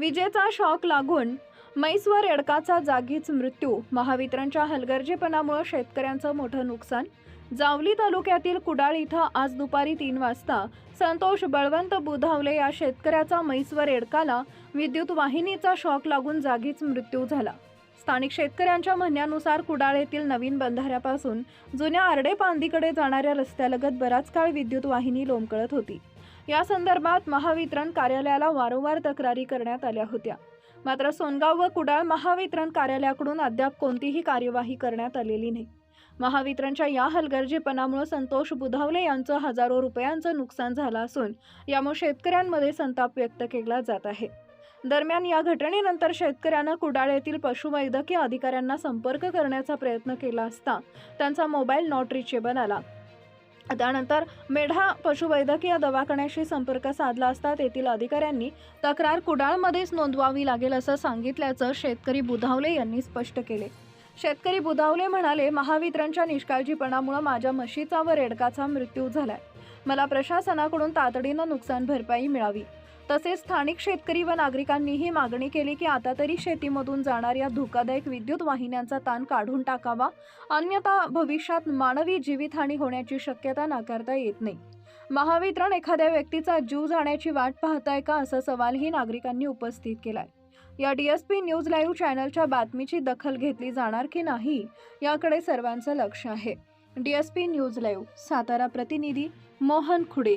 विजेचा शॉक लागून म्हैसवर एडकाचा जागीच मृत्यू. महावितरणच्या हलगर्जीपणामुळे शेतकऱ्यांचं मोठं नुकसान. जावली तालुक्यातील कुडाळ इथं आज दुपारी तीन वाजता संतोष बळवंत बुधावले या शेतकऱ्याचा म्हैसवर एडकाला विद्युत वाहिनीचा शॉक लागून जागीच मृत्यू झाला. स्थानिक शेतकऱ्यांच्या म्हणण्यानुसार कुडाळ येथील नवीन बंधाऱ्यापासून जुन्या आरडे पांदीकडे जाणाऱ्या रस्त्यालगत बराच काळ विद्युत वाहिनी लोंबकळत होती. या संदर्भात महावितरण कार्यालयाला वारंवार तक्रारी करण्यात आल्या होत्या. मात्र सोनगाव व कुडाळ महावितरण कार्यालयाकडून अद्याप कोणतीही कार्यवाही करण्यात आलेली नाही. महावितरणच्या या हलगर्जीपणामुळे संतोष बुधावले यांचं हजारो रुपयांचं नुकसान झालं असून यामुळे शेतकऱ्यांमध्ये संताप व्यक्त केला जात आहे. दरम्यान या घटनेनंतर शेतकऱ्यानं कुडाळ येथील पशुवैद्यकीय अधिकाऱ्यांना संपर्क करण्याचा प्रयत्न केला असता त्यांचा मोबाईल नॉट रिचेबल आला. त्यानंतर मेढा पशुवैद्यकीय दवाखान्याशी संपर्क साधला असता तेथील अधिकाऱ्यांनी तक्रार कुडाळमध्येच नोंदवावी लागेल असं सांगितल्याचं शेतकरी बुधावले यांनी स्पष्ट केले. शेतकरी बुधावले म्हणाले महावितरणच्या निष्काळजीपणामुळे माझ्या म्हशीचा व रेडकाचा मृत्यू झालाय. मला प्रशासनाकडून तातडीनं नुकसान भरपाई मिळावी. तसेच स्थानिक शेतकरी व नागरिकांनीही मागणी केली की आता तरी शेतीमधून जाणाऱ्या धोकादायक विद्युत वाहिन्यांचा ताण काढून टाकावा. अन्यथा भविष्यात मानवी जीवितहानी होण्याची शक्यता नाकारता येत नाही. महावितरण एखाद्या व्यक्तीचा जीव जाण्याची वाट पाहताय का असा सवालही नागरिकांनी उपस्थित केलाय. या डीएसपी न्यूज लाईव्ह चॅनलच्या बातमीची दखल घेतली जाणार की नाही याकडे सर्वांचं लक्ष आहे. डीएसपी न्यूज लाईव्ह सातारा प्रतिनिधी मोहन खुडे.